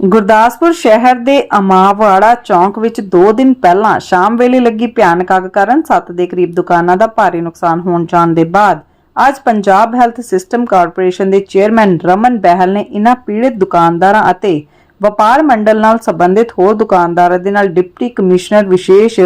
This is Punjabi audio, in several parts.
ਗੁਰਦਾਸਪੁਰ ਸ਼ਹਿਰ ਦੇ ਅਮਾਵਾੜਾ ਚੌਂਕ ਵਿੱਚ 2 ਦਿਨ ਪਹਿਲਾਂ ਸ਼ਾਮ ਵੇਲੇ ਲੱਗੀ ਭਿਆਨਕ ਅੱਗ ਕਾਰਨ 7 ਦੇ ਕਰੀਬ ਦੁਕਾਨਾਂ ਦਾ ਭਾਰੀ ਨੁਕਸਾਨ ਹੋਣ ਜਾਣ ਦੇ ਬਾਅਦ ਅੱਜ ਪੰਜਾਬ ਹੈਲਥ ਸਿਸਟਮ ਕਾਰਪੋਰੇਸ਼ਨ ਦੇ ਚੇਅਰਮੈਨ ਰਮਨ ਬਹਿਲ ਨੇ ਇਨ੍ਹਾਂ ਪੀੜਤ ਦੁਕਾਨਦਾਰਾਂ ਅਤੇ ਵਪਾਰ ਮੰਡਲ ਨਾਲ ਸੰਬੰਧਿਤ ਹੋਰ ਦੁਕਾਨਦਾਰਾਂ ਦੇ ਨਾਲ ਡਿਪਟੀ ਕਮਿਸ਼ਨਰ ਵਿਸ਼ੇਸ਼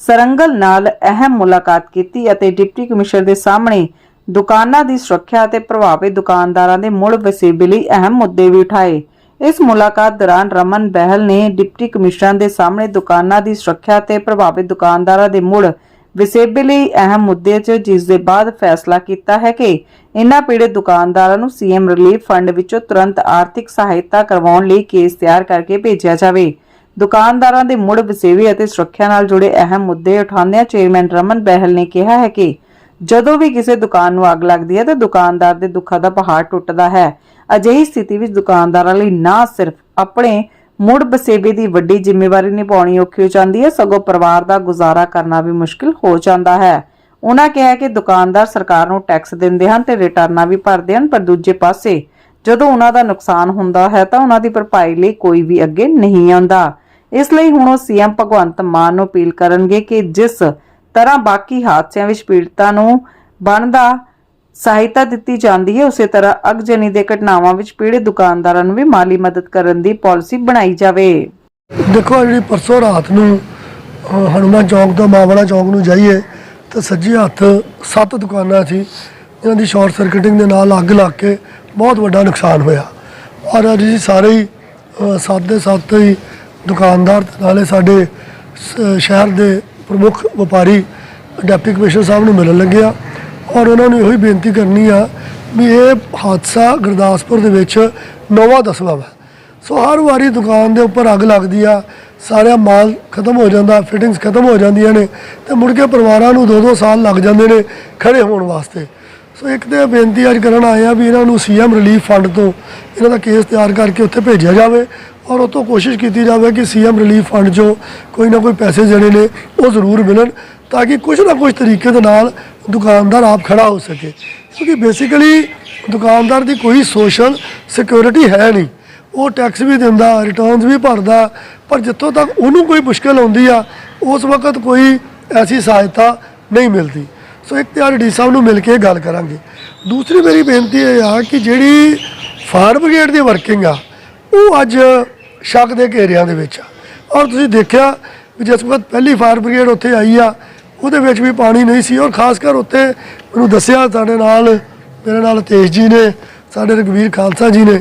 ਸਰੰਗਲ ਨਾਲ ਅਹਿਮ ਮੁਲਾਕਾਤ ਕੀਤੀ ਅਤੇ ਡਿਪਟੀ ਕਮਿਸ਼ਨਰ ਦੇ ਸਾਹਮਣੇ ਦੁਕਾਨਾਂ ਦੀ ਸੁਰੱਖਿਆ ਅਤੇ ਪ੍ਰਭਾਵਿਤ ਦੁਕਾਨਦਾਰਾਂ ਦੇ ਮੁੜ ਵਸੇਬੇ ਲਈ ਅਹਿਮ ਮੁੱਦੇ ਵੀ ਉਠਾਏ। ਇਸ ਮੁਲਾਕਾਤ ਦੌਰਾਨ ਰਮਨ ਬਹਿਲ ਨੇ ਡਿਪਟੀ ਕਮਿਸ਼ਨਰ ਦੇ ਸਾਹਮਣੇ ਦੁਕਾਨਾਂ ਦੀ ਸੁਰੱਖਿਆ ਤੇ ਪ੍ਰਭਾਵਿਤ ਦੁਕਾਨਦਾਰਾਂ ਦੇ ਮੁੜ ਵਸੇਬੇ ਲਈ ਅਹਿਮ ਮੁੱਦੇ 'ਚ, ਜਿਸ ਦੇ ਬਾਅਦ ਫੈਸਲਾ ਕੀਤਾ ਹੈ ਕਿ ਇਨ੍ਹਾਂ ਪੀੜਤ ਦੁਕਾਨਦਾਰਾਂ ਨੂੰ ਸੀਐਮ ਰਿਲੀਫ ਫੰਡ ਵਿੱਚੋਂ ਤੁਰੰਤ ਆਰਥਿਕ ਸਹਾਇਤਾ ਕਰਵਾਉਣ ਲਈ ਕੇਸ ਤਿਆਰ ਕਰਕੇ ਭੇਜਿਆ ਜਾਵੇ। ਦੁਕਾਨਦਾਰਾਂ ਦੇ ਮੁੜ ਵਸੇਬੇ ਅਤੇ ਸੁਰੱਖਿਆ ਨਾਲ ਜੁੜੇ ਅਹਿਮ ਮੁੱਦੇ ਉਠਾਉਂਦਿਆਂ ਚੇਅਰਮੈਨ ਰਮਨ ਬਹਿਲ ਨੇ ਕਿਹਾ ਹੈ ਕਿ ਜਦੋਂ ਵੀ ਕਿਸੇ ਦੁਕਾਨ ਨੂੰ ਅੱਗ ਲੱਗਦੀ ਹੈ ਤਾਂ ਦੁਕਾਨਦਾਰ ਦੇ ਦੁੱਖਾਂ ਦਾ ਪਹਾੜ ਟੁੱਟਦਾ ਹੈ। ਅਜਿਹੀ ਸਥਿਤੀ ਵਿੱਚ ਦੁਕਾਨਦਾਰਾਂ ਲਈ ਨਾ ਸਿਰਫ ਆਪਣੇ ਮੁੜ ਬਸੇਬੇ ਦੀ ਵੱਡੀ ਜ਼ਿੰਮੇਵਾਰੀ ਨਿਭਾਉਣੀ ਔਖੀ ਹੋ ਜਾਂਦੀ ਹੈ, ਸਗੋਂ ਪਰਿਵਾਰ ਦਾ ਗੁਜ਼ਾਰਾ ਕਰਨਾ ਵੀ ਮੁਸ਼ਕਿਲ ਹੋ ਜਾਂਦਾ ਹੈ। ਉਹਨਾਂ ਕਿਹਾ ਕਿ ਦੁਕਾਨਦਾਰ ਸਰਕਾਰ ਨੂੰ ਟੈਕਸ ਦਿੰਦੇ ਹਨ ਤੇ ਰਿਟਰਨਾਂ ਵੀ ਭਰਦੇ ਹਨ, ਪਰ ਦੂਜੇ ਪਾਸੇ ਜਦੋਂ ਉਹਨਾਂ ਦਾ ਨੁਕਸਾਨ ਹੁੰਦਾ ਹੈ ਤਾਂ ਉਹਨਾਂ ਦੀ ਭਰਪਾਈ ਲਈ ਕੋਈ ਵੀ ਅੱਗੇ ਨਹੀਂ ਆਉਂਦਾ। ਇਸ ਲਈ ਹੁਣ ਉਹ ਸੀਐਮ ਭਗਵੰਤ ਮਾਨ ਨੂੰ ਅਪੀਲ ਕਰਨਗੇ ਕਿ ਜਿਸ ਤਰ੍ਹਾਂ ਬਾਕੀ ਹਾਦਸਿਆਂ ਵਿੱਚ ਪੀੜਤਾਂ ਨੂੰ ਬਣਦਾ ਸਹਾਇਤਾ ਦਿੱਤੀ ਜਾਂਦੀ ਹੈ। ਉਸੇ ਤਰ੍ਹਾਂ ਅਗਜਨੀ ਦੇ ਘਟਨਾਵਾਂ ਵਿੱਚ ਪੀੜਤ ਦੁਕਾਨਦਾਰਾਂ ਨੂੰ ਵੀ ਮਾਲੀ ਮਦਦ ਕਰਨ ਦੀ ਪਾਲਿਸੀ ਬਣਾਈ ਜਾਵੇ। ਦੇਖੋ ਜਿਹੜੀ ਪਰਸੋਂ ਰਾਤ ਨੂੰ ਅਹ, ਹਨੂੰਮਾਨ ਚੌਂਕ ਤੋਂ ਮਾਵੜਾ ਚੌਂਕ ਨੂੰ ਜਾਈਏ ਤਾਂ ਸੱਜੇ ਹੱਥ ਸੱਤ ਦੁਕਾਨਾਂ ਸੀ। ਇਹਨਾਂ ਦੀ ਸ਼ਾਰਟ ਸਰਕਟਿੰਗ ਦੇ ਨਾਲ ਅੱਗ ਲੱਗ ਕੇ ਬਹੁਤ ਵੱਡਾ ਨੁਕਸਾਨ ਹੋਇਆ। ਔਰ ਅੱਜ ਜੀ ਸਾਰੇ ਹੀ ਸੱਤ ਦੇ ਸੱਤ ਹੀ ਦੁਕਾਨਦਾਰ ਤੇ ਨਾਲੇ ਸਾਡੇ ਸ਼ਹਿਰ ਦੇ ਪ੍ਰਮੁੱਖ ਵਪਾਰੀ ਡਿਪਟੀ ਕਮਿਸ਼ਨਰ ਸਾਹਿਬ ਨੂੰ ਮਿਲਣ ਲੱਗਿਆ ਔਰ ਉਹਨਾਂ ਨੂੰ ਇਹੋ ਹੀ ਬੇਨਤੀ ਕਰਨੀ ਆ ਵੀ ਇਹ ਹਾਦਸਾ ਗੁਰਦਾਸਪੁਰ ਦੇ ਵਿੱਚ ਨੌਵਾਂ ਦਸਵਾਂ ਵਾ। ਸੋ ਹਰ ਵਾਰੀ ਦੁਕਾਨ ਦੇ ਉੱਪਰ ਅੱਗ ਲੱਗਦੀ ਆ ਸਾਰਾ ਮਾਲ ਖਤਮ ਹੋ ਜਾਂਦਾ ਫਿਟਿੰਗਸ ਖਤਮ ਹੋ ਜਾਂਦੀਆਂ ਨੇ ਤੇ ਮੁੜ ਕੇ ਪਰਿਵਾਰਾਂ ਨੂੰ 2-2 ਸਾਲ ਲੱਗ ਜਾਂਦੇ ਨੇ ਖੜੇ ਹੋਣ ਵਾਸਤੇ। ਸੋ ਇੱਕ ਤੇ ਬੇਨਤੀ ਅੱਜ ਕਰਨ ਆਏ ਆ ਵੀ ਇਹਨਾਂ ਨੂੰ ਸੀਐਮ ਰਿਲੀਫ ਫੰਡ ਤੋਂ ਇਹਨਾਂ ਦਾ ਕੇਸ ਤਿਆਰ ਕਰਕੇ ਉੱਥੇ ਭੇਜਿਆ ਜਾਵੇ ਔਰ ਉਹ ਕੋਸ਼ਿਸ਼ ਕੀਤੀ ਜਾਵੇ ਕਿ ਸੀਐਮ ਰਿਲੀਫ ਫੰਡ 'ਚੋਂ ਕੋਈ ਨਾ ਕੋਈ ਪੈਸੇ ਜਿਹੜੇ ਨੇ ਉਹ ਜ਼ਰੂਰ ਮਿਲਣ ਤਾਂ ਕਿ ਕੁਝ ਨਾ ਕੁਝ ਤਰੀਕੇ ਦੇ ਨਾਲ ਦੁਕਾਨਦਾਰ ਆਪ ਖੜਾ ਹੋ ਸਕੇ। ਕਿਉਂਕਿ ਬੇਸਿਕਲੀ ਦੁਕਾਨਦਾਰ ਦੀ ਕੋਈ ਸੋਸ਼ਲ ਸਿਕਿਉਰਿਟੀ ਹੈ ਨਹੀਂ। ਉਹ ਟੈਕਸ ਵੀ ਦਿੰਦਾ ਰਿਟਰਨਸ ਵੀ ਭਰਦਾ, ਪਰ ਜਿੱਥੋਂ ਤੱਕ ਉਹਨੂੰ ਕੋਈ ਮੁਸ਼ਕਲ ਆਉਂਦੀ ਆ, ਉਸ ਵਕਤ ਕੋਈ ਐਸੀ ਸਹਾਇਤਾ ਨਹੀਂ ਮਿਲਦੀ। ਸੋ ਇੱਕ ਤੇ ਡੀ ਸਾਹਿਬ ਨੂੰ ਮਿਲ ਕੇ ਗੱਲ ਕਰਾਂਗੇ। ਦੂਸਰੀ ਮੇਰੀ ਬੇਨਤੀ ਇਹ ਆ ਕਿ ਜਿਹੜੀ ਫਾਇਰ ਬ੍ਰਿਗੇਡ ਦੀ ਵਰਕਿੰਗ ਆ, ਉਹ ਅੱਜ ਸ਼ੱਕ ਦੇ ਘੇਰਿਆਂ ਦੇ ਵਿੱਚ ਆ। ਔਰ ਤੁਸੀਂ ਦੇਖਿਆ ਵੀ ਜਿਸ ਵਕਤ ਪਹਿਲੀ ਫਾਇਰ ਬ੍ਰਿਗੇਡ ਉੱਥੇ ਆਈ ਆ ਉਹਦੇ ਵਿੱਚ ਵੀ ਪਾਣੀ ਨਹੀਂ ਸੀ ਔਰ ਖਾਸ ਕਰ ਉੱਥੇ ਮੈਨੂੰ ਦੱਸਿਆ ਸਾਡੇ ਨਾਲ, ਮੇਰੇ ਨਾਲ ਤੇਜ ਜੀ ਨੇ, ਸਾਡੇ ਰਘਵੀਰ ਖਾਲਸਾ ਜੀ ਨੇ।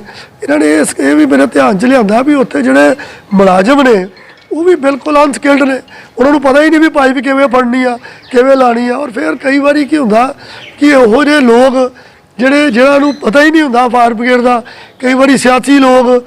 ਇਹਨਾਂ ਨੇ ਇਸ, ਇਹ ਵੀ ਮੇਰੇ ਧਿਆਨ 'ਚ ਲਿਆਂਦਾ ਵੀ ਉੱਥੇ ਜਿਹੜੇ ਮੁਲਾਜ਼ਮ ਨੇ, ਉਹ ਵੀ ਬਿਲਕੁਲ ਅਨਸਕਿਲਡ ਨੇ। ਉਹਨਾਂ ਨੂੰ ਪਤਾ ਹੀ ਨਹੀਂ ਵੀ ਪਾਈਪ ਕਿਵੇਂ ਫੜਨੀ ਆ, ਕਿਵੇਂ ਲਾਣੀ ਆ ਔਰ ਫਿਰ ਕਈ ਵਾਰੀ ਕੀ ਹੁੰਦਾ ਕਿ ਉਹੋ ਜਿਹੇ ਲੋਕ ਜਿਹੜੇ, ਜਿਹਨਾਂ ਨੂੰ ਪਤਾ ਹੀ ਨਹੀਂ ਹੁੰਦਾ ਫਾਇਰ ਬ੍ਰਿਗੇਡ ਦਾ, ਕਈ ਵਾਰੀ ਸਿਆਸੀ ਲੋਕ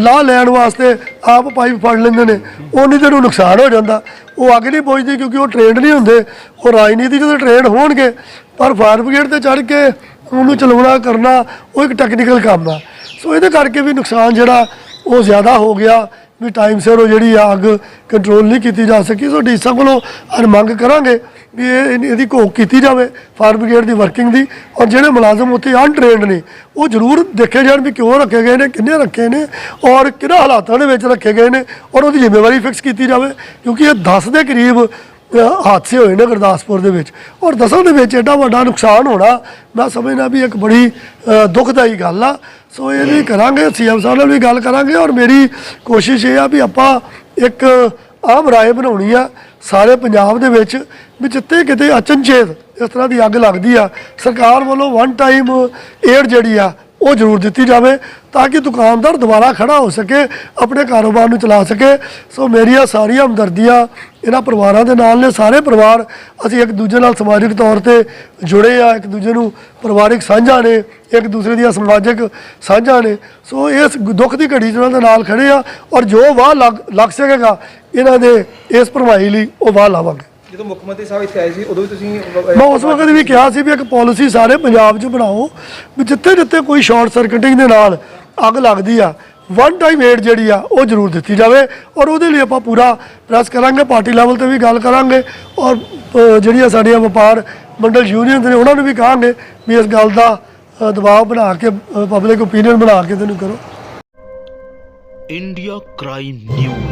ਲਾਹ ਲੈਣ ਵਾਸਤੇ ਆਪ ਪਾਈਪ ਫੜ ਲੈਂਦੇ ਨੇ ਉਹਨੀ ਤੇ ਨੂੰ ਨੁਕਸਾਨ ਹੋ ਜਾਂਦਾ। ਉਹ ਅੱਗ ਨਹੀਂ ਪਹੁੰਚਦੀ ਕਿਉਂਕਿ ਉਹ ਟ੍ਰੇਨਡ ਨਹੀਂ ਹੁੰਦੇ। ਉਹ ਰਾਜਨੀਤੀ ਜਦੋਂ ਟ੍ਰੇਨਡ ਹੋਣਗੇ, ਪਰ ਫਾਇਰ ਬ੍ਰਿਗੇਡ ਤੇ ਚੜ ਕੇ ਉਹਨੂੰ ਚਲਾਉਣਾ, ਕਰਨਾ, ਉਹ ਇੱਕ ਟੈਕਨੀਕਲ ਕੰਮ ਆ। ਸੋ ਇਹਦੇ ਕਰਕੇ ਵੀ ਨੁਕਸਾਨ ਜਿਹੜਾ ਉਹ ਜ਼ਿਆਦਾ ਹੋ ਗਿਆ। ਵੀ ਟਾਈਮ ਸਿਰ ਉਹ ਜਿਹੜੀ ਆ ਅੱਗ ਕੰਟਰੋਲ ਨਹੀਂ ਕੀਤੀ ਜਾ ਸਕੀ, ਸੋ ਡੀਸਾ ਕੋਲੋਂ ਅੱਜ ਮੰਗ ਕਰਾਂਗੇ ਵੀ ਇਹ ਇਹਦੀ- ਘੋਖ ਕੀਤੀ ਜਾਵੇ, ਫਾਇਰ ਬ੍ਰਿਗੇਡ ਦੀ ਵਰਕਿੰਗ ਦੀ, ਔਰ ਜਿਹੜੇ ਮੁਲਾਜ਼ਮ ਉੱਥੇ ਅਨਟ੍ਰੇਨਡ ਨੇ, ਉਹ ਜ਼ਰੂਰ ਦੇਖੇ ਜਾਣ ਵੀ ਕਿਉਂ ਰੱਖੇ ਗਏ ਨੇ, ਕਿੰਨੇ ਰੱਖੇ ਨੇ, ਔਰ ਕਿਹੜਾ ਹਾਲਾਤਾਂ ਦੇ ਵਿੱਚ ਰੱਖੇ ਗਏ ਨੇ, ਔਰ ਉਹਦੀ ਜ਼ਿੰਮੇਵਾਰੀ ਫਿਕਸ ਕੀਤੀ ਜਾਵੇ, ਕਿਉਂਕਿ ਇਹ 10 ਦੇ ਕਰੀਬ ਹਾਦਸੇ ਹੋਏ ਨੇ ਗੁਰਦਾਸਪੁਰ ਦੇ ਵਿੱਚ। ਔਰ ਦਸਾਂ ਦੇ ਵਿੱਚ ਐਡਾ ਵੱਡਾ ਨੁਕਸਾਨ ਹੋਣਾ, ਮੈਂ ਸਮਝਦਾ ਵੀ ਇੱਕ ਬੜੀ ਅਹ ਦੁਖਦਾਈ ਗੱਲ ਆ। ਸੋ ਇਹ ਵੀ ਕਰਾਂਗੇ, ਸੀਐਮ ਸਾਹਿਬ ਨਾਲ ਵੀ ਗੱਲ ਕਰਾਂਗੇ। ਔਰ ਮੇਰੀ ਕੋਸ਼ਿਸ਼ ਇਹ ਆ ਵੀ ਆਪਾਂ ਇੱਕ ਆਮ ਰਾਏ ਬਣਾਉਣੀ ਆ ਸਾਰੇ ਪੰਜਾਬ ਦੇ ਵਿੱਚ, ਵੀ ਜਿੱਥੇ ਕਿਤੇ ਅਚਨਚੇਤ ਇਸ ਤਰ੍ਹਾਂ ਦੀ ਅੱਗ ਲੱਗਦੀ ਆ, ਸਰਕਾਰ ਵੱਲੋਂ ਵਨ ਟਾਈਮ ਏਡ ਜਿਹੜੀ ਆ ਉਹ ਜ਼ਰੂਰ ਦਿੱਤੀ ਜਾਵੇ ਤਾਂ ਕਿ ਦੁਕਾਨਦਾਰ ਦੁਬਾਰਾ ਖੜਾ ਹੋ ਸਕੇ, ਆਪਣੇ ਕਾਰੋਬਾਰ ਨੂੰ ਚਲਾ ਸਕੇ। ਸੋ ਮੇਰੀਆਂ ਸਾਰੀਆਂ ਹਮਦਰਦੀਆਂ ਇਹਨਾਂ ਪਰਿਵਾਰਾਂ ਦੇ ਨਾਲ ਨੇ। ਸਾਰੇ ਪਰਿਵਾਰ ਅਸੀਂ ਇੱਕ ਦੂਜੇ ਨਾਲ ਸਮਾਜਿਕ ਤੌਰ ਤੇ ਜੁੜੇ ਆ, ਇੱਕ ਦੂਜੇ ਨੂੰ ਪਰਿਵਾਰਿਕ ਸਾਂਝਾਂ ਨੇ, ਇੱਕ ਦੂਸਰੇ ਦੀਆਂ ਸਮਾਜਿਕ ਸਾਂਝਾਂ ਨੇ। ਸੋ ਇਸ ਦੁੱਖ ਦੀ ਘੜੀ 'ਚ ਉਹਨਾਂ ਦੇ ਨਾਲ ਖੜੇ ਆ ਔਰ ਜੋ ਵਾਹ ਲੱਗ ਲੱਗ ਸਕੇਗਾ, ਇਹਨਾਂ ਦੇ ਇਸ ਭਰਮਾਈ ਲਈ ਉਹ ਵਾਹ ਲਾਵਾਂਗੇ। ਜਦੋਂ ਮੁੱਖ ਮੰਤਰੀ ਸਾਹਿਬ ਇੱਥੇ ਆਏ ਸੀ ਉਦੋਂ ਵੀ ਤੁਸੀਂ ਮੈਂ ਉਸ ਵਕਤ ਵੀ ਕਿਹਾ ਸੀ ਵੀ ਇੱਕ ਪਾਲਿਸੀ ਸਾਰੇ ਪੰਜਾਬ 'ਚ ਬਣਾਓ ਵੀ ਜਿੱਥੇ ਜਿੱਥੇ ਕੋਈ ਸ਼ਾਰਟ ਸਰਕਟਿੰਗ ਦੇ ਨਾਲ ਅੱਗ ਲੱਗਦੀ ਆ ਵਨ ਟਾਈਮ ਏਡ ਜਿਹੜੀ ਆ ਉਹ ਜ਼ਰੂਰ ਦਿੱਤੀ ਜਾਵੇ ਔਰ ਉਹਦੇ ਲਈ ਆਪਾਂ ਪੂਰਾ ਪ੍ਰੈਸ ਕਰਾਂਗੇ ਪਾਰਟੀ ਲੈਵਲ ਤੇ ਵੀ ਗੱਲ ਕਰਾਂਗੇ ਔਰ ਜਿਹੜੀਆਂ ਸਾਡੀਆਂ ਵਪਾਰ ਮੰਡਲ ਯੂਨੀਅਨ ਨੇ ਉਹਨਾਂ ਨੂੰ ਵੀ ਕਹਾਂਗੇ ਵੀ ਇਸ ਗੱਲ ਦਾ ਦਬਾਅ ਬਣਾ ਕੇ ਪਬਲਿਕ ਓਪੀਨੀਅਨ ਬਣਾ ਕੇ ਤੈਨੂੰ ਕਰੋ। India crime news